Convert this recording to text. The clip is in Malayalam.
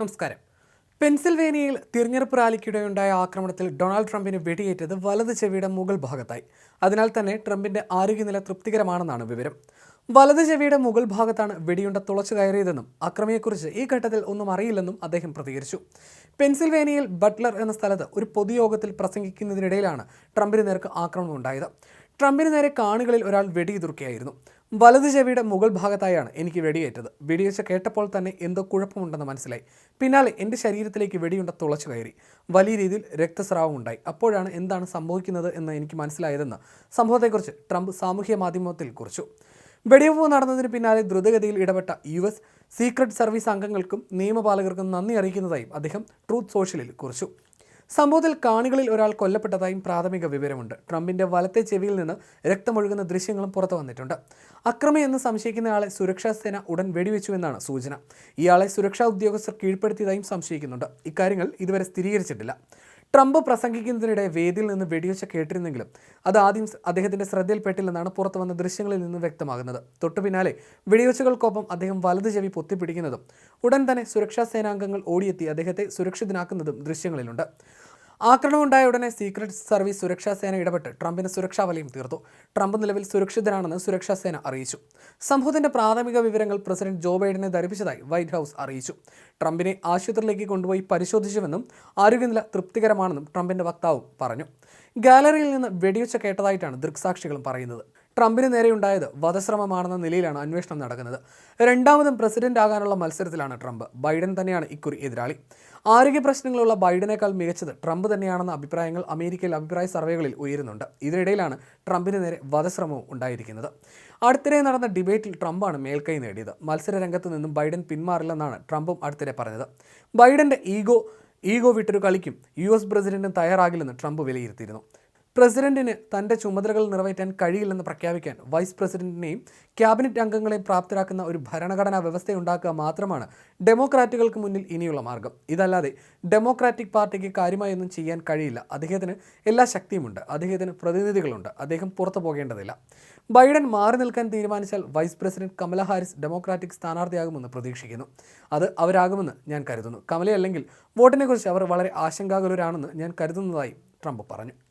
നമസ്കാരം. പെൻസിൽവേനിയയിൽ തിരഞ്ഞെടുപ്പ് റാലിക്കിടെയുണ്ടായ ആക്രമണത്തിൽ ഡൊണാൾഡ് ട്രംപിന് വെടിയേറ്റത് വലത് ചെവിയുടെ മുകൾ ഭാഗത്തായി. അതിനാൽ തന്നെ ട്രംപിന്റെ ആരോഗ്യനില തൃപ്തികരമാണെന്നാണ് വിവരം. വലത് ചെവിയുടെ മുകൾ ഭാഗത്താണ് വെടിയുണ്ട തുളച്ചു കയറിയതെന്നും അക്രമിയെക്കുറിച്ച് ഈ ഘട്ടത്തിൽ ഒന്നും അറിയില്ലെന്നും അദ്ദേഹം പ്രതികരിച്ചു. പെൻസിൽവേനിയയിൽ ബട്ട്ലർ എന്ന സ്ഥലത്ത് ഒരു പൊതുയോഗത്തിൽ പ്രസംഗിക്കുന്നതിനിടയിലാണ് ട്രംപിന് നേർക്ക് ആക്രമണം ഉണ്ടായത്. ട്രംപിന് നേരെ കാണികളിൽ ഒരാൾ വെടിയുതിർക്കുകയായിരുന്നു. വലത് ചെവിയുടെ മുകൾ ഭാഗത്തായാണ് എനിക്ക് വെടിയേറ്റത്. വെടിയേച്ച കേട്ടപ്പോൾ തന്നെ എന്തോ കുഴപ്പമുണ്ടെന്ന് മനസ്സിലായി. പിന്നാലെ എന്റെ ശരീരത്തിലേക്ക് വെടിയുണ്ട തുളച്ചു കയറി. വലിയ രീതിയിൽ രക്തസ്രാവം ഉണ്ടായി. അപ്പോഴാണ് എന്താണ് സംഭവിക്കുന്നത് എന്ന് എനിക്ക് മനസ്സിലായതെന്ന് സംഭവത്തെക്കുറിച്ച് ട്രംപ് സാമൂഹ്യ മാധ്യമത്തിൽ കുറിച്ചു. വെടിവെപ്പ് നടന്നതിന് പിന്നാലെ ദ്രുതഗതിയിൽ ഇടപെട്ട യു എസ് സീക്രട്ട് സർവീസ് അംഗങ്ങൾക്കും നിയമപാലകർക്കും നന്ദി അറിയിക്കുന്നതായും അദ്ദേഹം ട്രൂത്ത് സോഷ്യലിൽ കുറിച്ചു. സംഭവത്തിൽ കാണികളിൽ ഒരാൾ കൊല്ലപ്പെട്ടതായും പ്രാഥമിക വിവരമുണ്ട്. ട്രംപിന്റെ വലത്തെ ചെവിയിൽ നിന്ന് രക്തമൊഴുകുന്ന ദൃശ്യങ്ങളും പുറത്തു വന്നിട്ടുണ്ട്. അക്രമി എന്ന് സംശയിക്കുന്നയാളെ സുരക്ഷാ സേന ഉടൻ വെടിവെച്ചുവെന്നാണ് സൂചന. ഇയാളെ സുരക്ഷാ ഉദ്യോഗസ്ഥർ കീഴ്പ്പെടുത്തിയതായും സംശയിക്കുന്നുണ്ട്. ഇക്കാര്യങ്ങൾ ഇതുവരെ സ്ഥിരീകരിച്ചിട്ടില്ല. ട്രംപ് പ്രസംഗിക്കുന്നതിനിടെ വേദിയിൽ നിന്ന് വെടിവെച്ച കേട്ടിരുന്നെങ്കിലും അത് ആദ്യം അദ്ദേഹത്തിന്റെ ശ്രദ്ധയിൽപ്പെട്ടില്ലെന്നാണ് പുറത്തു വന്ന ദൃശ്യങ്ങളിൽ നിന്ന് വ്യക്തമാകുന്നത്. തൊട്ടു പിന്നാലെ വെടിവെച്ചുകൾക്കൊപ്പം അദ്ദേഹം വലത് ചെവി പൊത്തിപ്പിടിക്കുന്നതും ഉടൻ തന്നെ സുരക്ഷാ സേനാംഗങ്ങൾ ഓടിയെത്തി അദ്ദേഹത്തെ സുരക്ഷിതനാക്കുന്നതും ദൃശ്യങ്ങളിലുണ്ട്. ആക്രമണമുണ്ടായ ഉടനെ സീക്രട്ട് സർവീസ് സുരക്ഷാ സേന ഇടപെട്ട്. ട്രംപിന് സുരക്ഷാ വലയം തീർത്തു. ട്രംപ് നിലവിൽ സുരക്ഷിതനാണെന്ന് സുരക്ഷാ സേന അറിയിച്ചു. സംഭവത്തിന്റെ പ്രാഥമിക വിവരങ്ങൾ പ്രസിഡന്റ് ജോ ബൈഡനെ ധരിപ്പിച്ചതായി വൈറ്റ് ഹൗസ് അറിയിച്ചു. ട്രംപിനെ ആശുപത്രിയിലേക്ക് കൊണ്ടുപോയി പരിശോധിച്ചുവെന്നും ആരോഗ്യനില തൃപ്തികരമാണെന്നും ട്രംപിന്റെ വക്താവ് പറഞ്ഞു. ഗാലറിയിൽ നിന്ന് വെടിവെച്ച കേട്ടതായിട്ടാണ് ദൃക്സാക്ഷികളും പറയുന്നത്. ട്രംപിന് നേരെയുണ്ടായത് വധശ്രമമാണെന്ന നിലയിലാണ് അന്വേഷണം നടക്കുന്നത്. രണ്ടാമതും പ്രസിഡന്റ് ആകാനുള്ള മത്സരത്തിലാണ് ട്രംപ്. ബൈഡൻ തന്നെയാണ് ഇക്കുറി എതിരാളി. ആരോഗ്യ പ്രശ്നങ്ങളുള്ള ബൈഡനേക്കാൾ മികച്ചത് ട്രംപ് തന്നെയാണെന്ന അഭിപ്രായങ്ങൾ അമേരിക്കയിൽ അഭിപ്രായ സർവേകളിൽ ഉയരുന്നുണ്ട്. ഇതിനിടയിലാണ് ട്രംപിന് നേരെ വധശ്രമവും ഉണ്ടായിരിക്കുന്നത്. അടുത്തിടെ നടന്ന ഡിബേറ്റിൽ ട്രംപാണ് മേൽക്കൈ നേടിയത്. മത്സര രംഗത്ത് നിന്നും ബൈഡൻ പിന്മാറില്ലെന്നാണ് ട്രംപും അടുത്തിടെ പറഞ്ഞത്. ബൈഡന്റെ ഈഗോ ഈഗോ വിട്ടൊരു കളിക്കും യു എസ് പ്രസിഡന്റും തയ്യാറാകില്ലെന്ന് ട്രംപ് വിലയിരുത്തിയിരുന്നു. പ്രസിഡന്റിന് തന്റെ ചുമതലകൾ നിറവേറ്റാൻ കഴിയില്ലെന്ന് പ്രഖ്യാപിക്കാൻ വൈസ് പ്രസിഡന്റിനെയും ക്യാബിനറ്റ് അംഗങ്ങളെയും പ്രാപ്തരാക്കുന്ന ഒരു ഭരണഘടനാ വ്യവസ്ഥയുണ്ടാക്കുക മാത്രമാണ് ഡെമോക്രാറ്റുകൾക്ക് മുന്നിൽ ഇനിയുള്ള മാർഗം. ഇതല്ലാതെ ഡെമോക്രാറ്റിക് പാർട്ടിക്ക് കാര്യമായൊന്നും ചെയ്യാൻ കഴിയില്ല. അദ്ദേഹത്തിന് എല്ലാ ശക്തിയുമുണ്ട്. അദ്ദേഹത്തിന് പ്രതിനിധികളുണ്ട്. അദ്ദേഹം പുറത്തു പോകേണ്ടതില്ല. ബൈഡൻ മാറി നിൽക്കാൻ തീരുമാനിച്ചാൽ vice president Kamala Harris Democratic സ്ഥാനാർത്ഥിയാകുമെന്ന് പ്രതീക്ഷിക്കുന്നു. അത് അവരാകുമെന്ന് ഞാൻ കരുതുന്നു. കമലയല്ലെങ്കിൽ വോട്ടിനെക്കുറിച്ച് അവർ വളരെ ആശങ്കാകുലരാണെന്ന് ഞാൻ കരുതുന്നതായി ട്രംപ് പറഞ്ഞു.